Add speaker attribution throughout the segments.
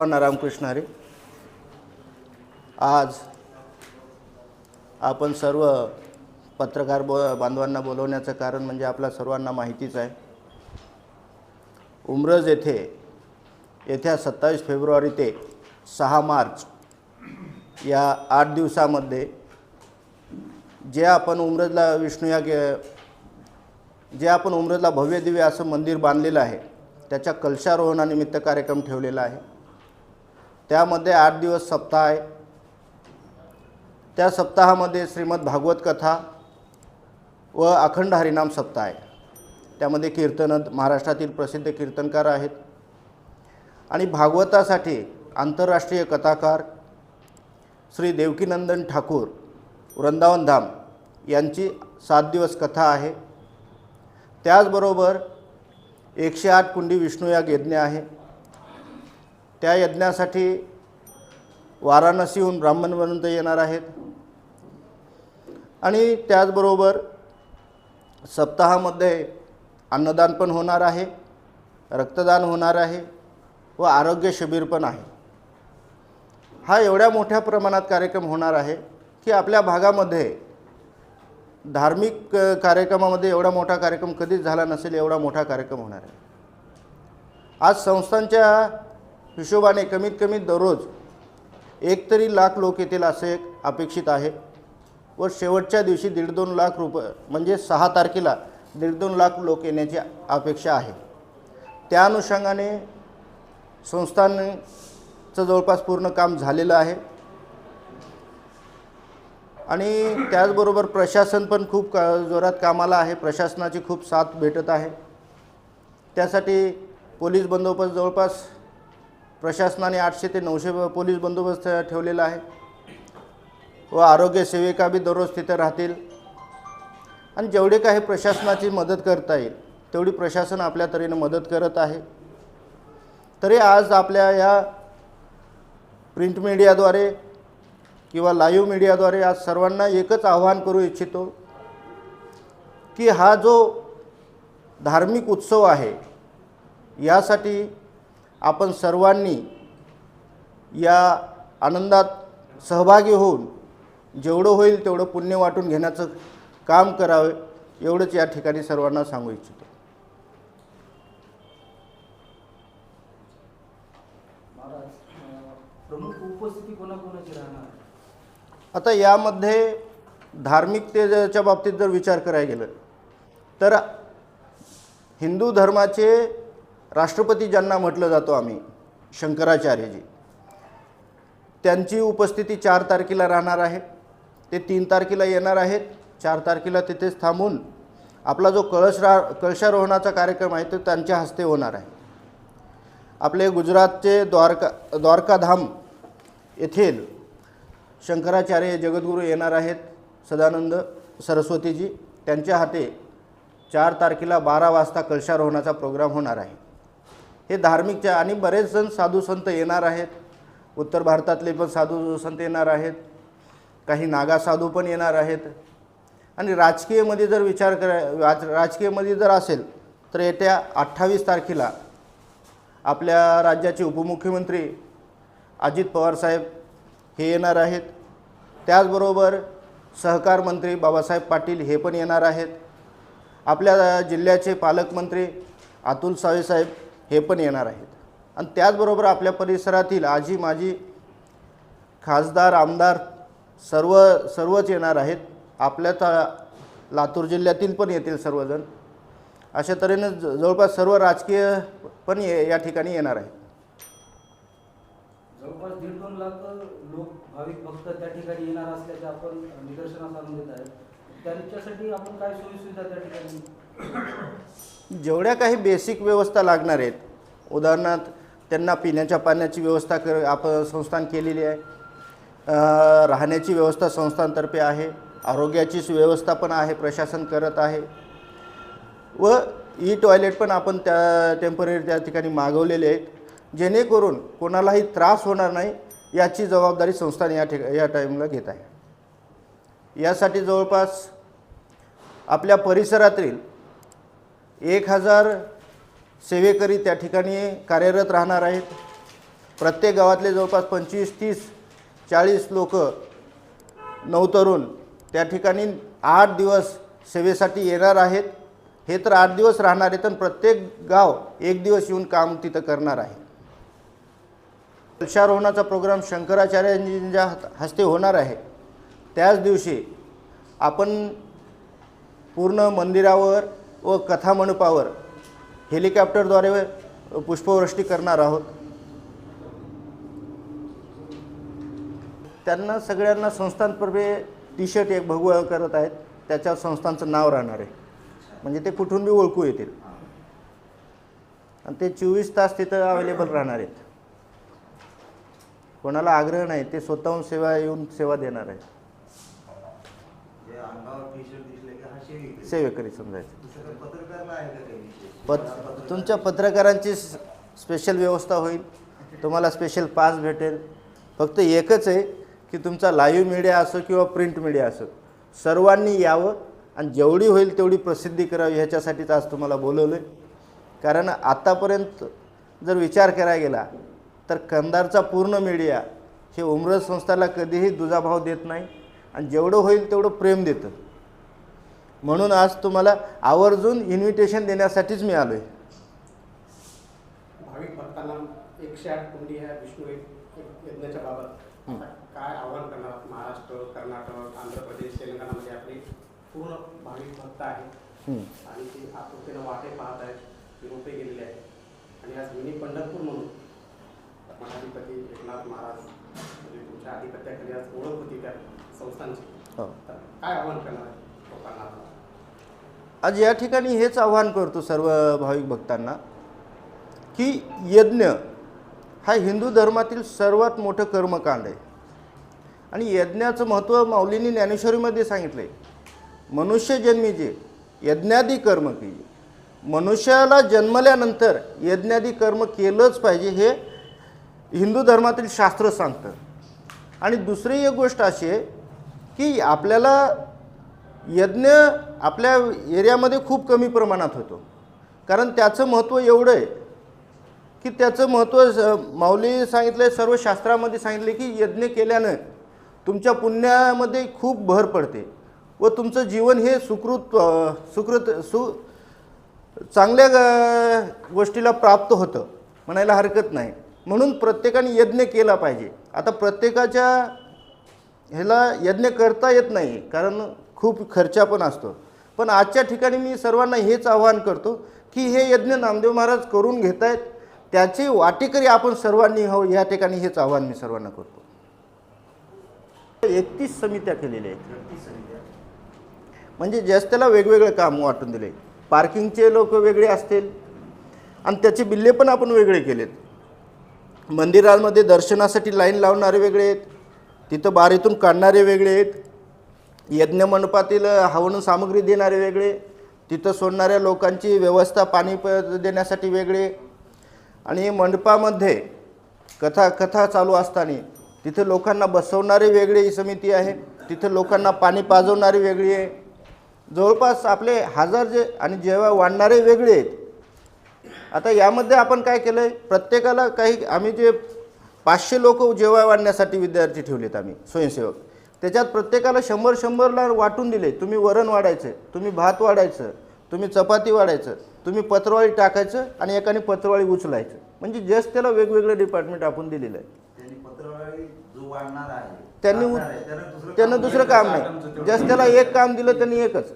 Speaker 1: रामकृष्ण हरे. आज आपण सर्व पत्रकार ब बांधवांना बोलवण्याचं कारण म्हणजे आपल्या सर्वांना माहितीच आहे. उमरज येथे येत्या सत्तावीस फेब्रुवारी ते सहा मार्च या आठ दिवसामध्ये जे आपण उमरजला विष्णू या गे जे आपण उमरजला भव्य दिव्य असं मंदिर बांधलेलं आहे त्याच्या कलशारोहणानिमित्त कार्यक्रम ठेवलेला आहे. त्यामध्ये आठ दिवस सप्ताह आहे. त्या सप्ताहामध्ये श्रीमद भागवत कथा व अखंड हरिनाम सप्ताह आहे. त्यामध्ये कीर्तन महाराष्ट्रातील प्रसिद्ध कीर्तनकार आहेत. आणि भागवतासाठी आंतरराष्ट्रीय कथाकार श्री देवकीनंदन ठाकूर वृंदावन धाम यांची सात दिवस कथा आहे. त्याचबरोबर एकशे आठ कुंडी विष्णू या यज्ञ आहे. त्या यज्ञासाठी वाराणसीहून ब्राह्मणपर्यंत येणार आहेत. आणि त्याचबरोबर सप्ताहामध्ये अन्नदान पण होणार आहे रक्तदान होणार आहे व आरोग्य शिबिर पण आहे. हा एवढ्या मोठ्या प्रमाणात कार्यक्रम होणार आहे की आपल्या भागामध्ये धार्मिक कार्यक्रमामध्ये एवढा मोठा कार्यक्रम कधीच झाला नसेल एवढा मोठा कार्यक्रम होणार आहे. आज संस्थांच्या हिशोबाने कमीत कमी दररोज एक तरी लाख लोक येतील असे एक अपेक्षित आहे व शेवटच्या दिवशी दीड दोन लाख रुपये म्हणजे सहा तारखेला दीड दोन लाख लोक येण्याची अपेक्षा आहे. त्या अनुषंगाने संस्थांचं जवळपास पूर्ण काम झालेलं आहे. आणि त्याचबरोबर प्रशासन पण खूप का जोरात कामाला आहे. प्रशासनाची खूप साथ भेटत आहे. त्यासाठी पोलीस बंदोबस्त जवळपास प्रशासनाने आठशे ते नऊशे पोलीस बंदोबस्त ठेवलेला आहे. व आरोग्य सेविका बी दररोज तिथे राहतील. आणि जेवढे काही प्रशासनाची मदत करता येईल तेवढी प्रशासन आपल्या तऱ्हेनं मदत करत आहे. तरी आज आपल्या या प्रिंट मीडियाद्वारे किंवा लाईव्ह मीडियाद्वारे आज सर्वांना एकच आव्हान करू इच्छितो की हा जो धार्मिक उत्सव आहे यासाठी आपण सर्वांनी या आनंदात सहभागी होऊन जेवढं होईल तेवढं पुण्य वाटून घेण्याचं काम करावे एवढंच या ठिकाणी सर्वांना सांगू इच्छितो? आता यामध्ये धार्मिकतेच्या बाबतीत जर विचार करायला गेलं तर हिंदू धर्माचे राष्ट्रपती ज्यांना म्हटलं जातो आम्ही शंकराचार्यजी त्यांची उपस्थिती चार तारखेला राहणार आहे. ते तीन तारखेला येणार आहेत. चार तारखेला तिथेच थांबून आपला जो कळशरा कळशारोहणाचा कार्यक्रम आहे तो त्यांच्या हस्ते होणार आहे. आपले गुजरातचे द्वारका द्वारकाधाम येथील शंकराचार्य जगद्गुरू येणार आहेत सदानंद सरस्वतीजी. त्यांच्या हाते चार तारखेला बारा वाजता कळशारोहणाचा प्रोग्राम होणार आहे. हे धार्मिकच्या आणि बरेच जण साधू संत येणार आहेत. उत्तर भारतातले पण साधू संत येणार आहेत. काही नागा साधू पण येणार आहेत. आणि राजकीयमध्ये जर विचार करा राज राजकीयमध्ये जर असेल तर येत्या अठ्ठावीस तारखेला आपल्या राज्याचे उपमुख्यमंत्री अजित पवारसाहेब हे येणार आहेत. त्याचबरोबर सहकार मंत्री बाबासाहेब पाटील हे पण येणार आहेत. आपल्या जिल्ह्याचे पालकमंत्री अतुल सावेसाहेब हे पण येणार आहेत. आणि त्याचबरोबर आपल्या परिसरातील आजी माजी खासदार आमदार सर्व सर्वच येणार आहेत. आपल्या ता लातूर जिल्ह्यातील पण येतील सर्वजण. अशा तऱ्हेनं ज- जवळपास सर्व राजकीय पण ये या ठिकाणी येणार आहेत.
Speaker 2: जवळपास दीड दोन लाख लोक भाविक भक्त त्या ठिकाणी येणार असल्याचे आपण निदर्शनास आणून देत आहेत. त्यांच्यासाठी आपण काय त्या ठिकाणी?
Speaker 1: जेवढ्या काही बेसिक व्यवस्था लागणार आहेत उदाहरणार्थ त्यांना पिण्याच्या पाण्याची व्यवस्था कर आप संस्थान केलेली आहे. राहण्याची व्यवस्था संस्थांतर्फे आहे आरोग्याची व्यवस्था पण आहे प्रशासन करत आहे. व ई टॉयलेट पण आपण त्या टेंपररी त्या ठिकाणी मागवलेले आहेत. जेणेकरून कोणालाही त्रास होणार नाही याची जबाबदारी संस्थान या ठिका या टाईमला घेत आहे. यासाठी जवळपास आपल्या परिसरातील एक हजार सेवेकरी त्या ठिकाणी कार्यरत राहणार आहेत. प्रत्येक गावातले जवळपास पंचवीस तीस चाळीस लोक नवतरुण त्या ठिकाणी आठ दिवस सेवेसाठी येणार आहेत. हे तर आठ दिवस राहणार आहेत आणि प्रत्येक गाव एक दिवस येऊन काम तिथं करणार आहे. वृक्षारोहणाचा प्रोग्राम शंकराचार्यांच्या हस्ते होणार आहे. त्याच दिवशी आपण पूर्ण मंदिरावर व कथा कथामंडपावर हेलिकॉप्टरद्वारे पुष्पवृष्टी करणार आहोत. त्यांना सगळ्यांना संस्थांतर्फे टी शर्ट एक भगवळ करत आहेत. त्याच्यावर संस्थांचं नाव राहणार आहे. म्हणजे ते कुठून बी ओळखू येतील. आणि ते चोवीस तास तिथं अवेलेबल राहणार आहेत. कोणाला आग्रह नाही ते स्वतःहून सेवा येऊन सेवा देणार आहेत. सेवेकरी समजायचं पत तुमच्या पत्रकारांची स्पेशल व्यवस्था होईल. तुम्हाला स्पेशल पास भेटेल. फक्त एकच आहे की तुमचा लाईव्ह मीडिया असो किंवा प्रिंट मीडिया असो सर्वांनी यावं आणि जेवढी होईल तेवढी प्रसिद्धी करावी ह्याच्यासाठीच आज तुम्हाला बोलवलं आहे कारण आत्तापर्यंत जर विचार करायला गेला तर कंदारचा पूर्ण मीडिया हे उमरज संस्थाला कधीही दुजाभाव देत नाही आणि जेवढं होईल तेवढं प्रेम देतं. म्हणून आज तुम्हाला आवर्जून इन्व्हिटेशन देण्यासाठीच मी आलो आहे
Speaker 3: भाविक भक्तांना एकशे आठ कुंडी ह्या विष्णू यज्ञाच्या बाबत. काय आव्हान करणार? महाराष्ट्र कर्नाटक आंध्र प्रदेश तेलंगणामध्ये आपले पूर्ण भाविक भक्त आहेत. आणि ते वाटे पाहत आहेत गेलेले आहेत आणि आज मिनी पंढरपूर म्हणून मठाधिपती एकनाथ महाराज म्हणजे तुमच्या आधिपत्याखाली आज ओळख होती त्या संस्थांची
Speaker 1: हो.
Speaker 3: काय आव्हान करणार आहे?
Speaker 1: आज या ठिकाणी हेच आव्हान करतो सर्व भाविक भक्तांना की यज्ञ हा हिंदू धर्मातील सर्वात मोठं कर्मकांड आहे. आणि यज्ञाचं महत्त्व माऊलींनी ज्ञानेश्वरीमध्ये सांगितलं आहे मनुष्य जन्मी जे यज्ञादी कर्म की मनुष्याला जन्मल्यानंतर यज्ञादी कर्म केलंच पाहिजे हे हिंदू धर्मातील शास्त्र सांगतं. आणि दुसरी एक गोष्ट अशी आहे की आपल्याला यज्ञ आपल्या एरियामध्ये खूप कमी प्रमाणात होतो. कारण त्याचं महत्त्व एवढं आहे की त्याचं महत्त्व माऊली सांगितलं सर्व शास्त्रामध्ये सांगितले की यज्ञ केल्यानं तुमच्या पुण्यामध्ये खूप भर पडते व तुमचं जीवन हे सुकृत सुकृत सु चांगल्या ग- गोष्टीला प्राप्त होतं म्हणायला हरकत नाही. म्हणून प्रत्येकाने यज्ञ केला पाहिजे. आता प्रत्येकाच्या ह्याला यज्ञ करता येत नाही कारण खूप खर्चा पण असतो. पण आजच्या ठिकाणी मी सर्वांना हेच आवाहन करतो की हे यज्ञ नामदेव महाराज करून घेत आहेत त्याची वाटेकरी आपण सर्वांनी हो या ठिकाणी हेच आव्हान मी सर्वांना करतो. एकतीस समित्या केलेल्या आहेत. म्हणजे जस्ट त्याला वेगवेगळे काम वाटून दिले. पार्किंगचे लोक वेगळे असतील आणि त्याचे बिल्ले पण आपण वेगळे केलेत. मंदिरांमध्ये दर्शनासाठी लाईन लावणारे वेगळे आहेत तिथं बारीतून काढणारे वेगळे आहेत. यज्ञ मंडपातील हवन सामग्री देणारे वेगळे तिथं सोडणाऱ्या लोकांची व्यवस्था पाणी प देण्यासाठी वेगळे. आणि मंडपामध्ये कथा कथा चालू असताना तिथे लोकांना बसवणारी वेगळी समिती आहे. तिथे लोकांना पाणी पाजवणारी वेगळी आहे. जवळपास आपले हजार जे आणि जेव्हा वाढणारे वेगळे आहेत आता यामध्ये आपण काय केलं आहे प्रत्येकाला काही आम्ही जे पाचशे लोक जेव्हा वाढण्यासाठी विद्यार्थी ठेवलेत आम्ही स्वयंसेवक त्याच्यात प्रत्येकाला शंभर शंभरला वाटून दिले. तुम्ही वरण वाढायचं तुम्ही भात वाढायचं तुम्ही चपाती वाढायचं तुम्ही पत्रवाळी टाकायचं आणि एकाने पत्रवाळी उचलायचं. म्हणजे जस्ट त्याला वेगवेगळं डिपार्टमेंट आपण दिलेलं आहे
Speaker 4: त्यांनी
Speaker 1: त्यांनी
Speaker 4: दुसरं काम
Speaker 1: नाही. जस्ट त्याला एक काम दिलं त्यांनी एकच.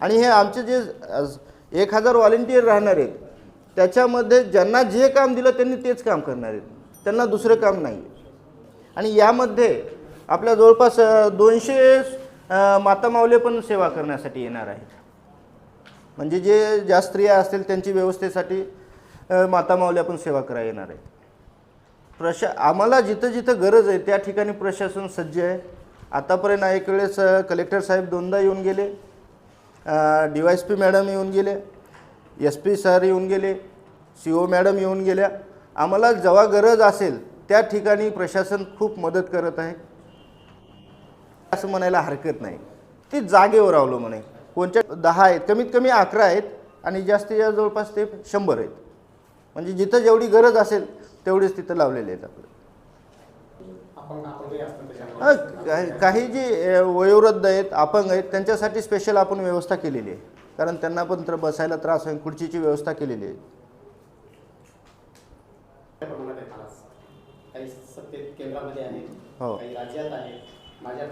Speaker 1: आणि हे आमचे जे एक हजार व्हॉलेंटियर राहणार आहेत त्याच्यामध्ये ज्यांना जे काम दिलं त्यांनी तेच काम करणार आहेत. त्यांना दुसरं काम नाही आणि यामध्ये आपल्या जवळपास दोनशे अ, माता माऊले पण सेवा करण्यासाठी येणार आहेत. म्हणजे जे ज्या स्त्रिया असतील त्यांची व्यवस्थेसाठी अ, माता माऊल्या पण सेवा करायला येणार आहेत. प्रशा आम्हाला जिथं जिथं गरज आहे त्या ठिकाणी प्रशासन सज्ज आहे. आतापर्यंत एक वेळेस कलेक्टर साहेब दोनदा येऊन गेले. D Y S P madam येऊन गेले. एस पी सर येऊन गेले. सी ओ मॅडम येऊन गेल्या. आम्हाला जेव्हा गरज असेल त्या ठिकाणी प्रशासन खूप मदत करत आहे. असं म्हणायला हरकत नाही. ती जागेवर अवलंबून आहे कोणत्या दहा आहेत. कमीत कमी अकरा आहेत आणि जास्तीत जास्त जवळपास ते शंभर आहेत. म्हणजे जिथं जेवढी गरज असेल तेवढेच तिथं लावलेले आहेत आपले
Speaker 3: काही
Speaker 1: जे वयोवृद्ध आहेत अपंग आहेत त्यांच्यासाठी स्पेशल आपण व्यवस्था केलेली आहे. कारण त्यांना पण तर बसायला त्रास होईल. खुर्चीची व्यवस्था केलेली आहे. हो.
Speaker 3: माझ्या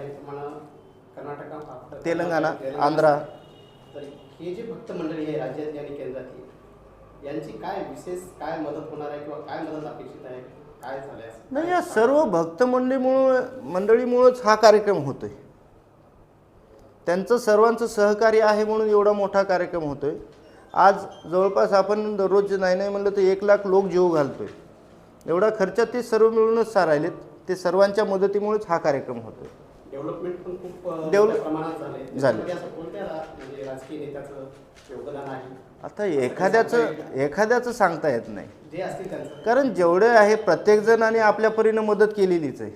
Speaker 3: कर्नाटक
Speaker 1: तेलंगणा, आंध्रा.
Speaker 3: तर हे जे भक्त मंडळी आहे राज्यातली आणि केंद्रातली यांची काय विशेष काय मदत होणार आहे किंवा काय मदत अपेक्षित आहे? काय असं?
Speaker 1: नाही या सर्व भक्त मंडळीमुळं मंडळीमुळंच हा कार्यक्रम होतोय. त्यांचं सर्वांचं सहकार्य आहे म्हणून एवढा मोठा कार्यक्रम होतोय. आज जवळपास आपण दररोज नाही नाही म्हणलं तर एक लाख लोक जीव घालतोय. एवढा खर्च ते सर्व मिळूनच सारायलेत. ते सर्वांच्या मदतीमुळेच हा कार्यक्रम होतोय.
Speaker 3: डेव्हलपमेंट पण खूप अ,
Speaker 1: डेव्हलप-
Speaker 3: मोठ्या प्रमाणात झाले म्हणजे
Speaker 1: आता एखाद्याचं एखाद्याचं सांगता येत नाही. कारण जेवढे आहे प्रत्येकजणाने आपल्या परीनं मदत केलेलीच आहे.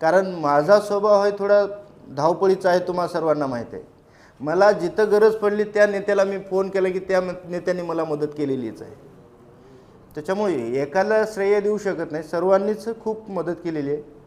Speaker 1: कारण माझा स्वभाव आहे थोडा धावपळीचा आहे तुम्हा सर्वांना माहीत आहे. मला जिथं गरज पडली त्या नेत्याला मी फोन केला की त्या नेत्याने मला मदत केलेलीच आहे. त्याच्यामुळे एकाला श्रेय देऊ शकत नाही. सर्वांनीच खूप मदत केलेली आहे.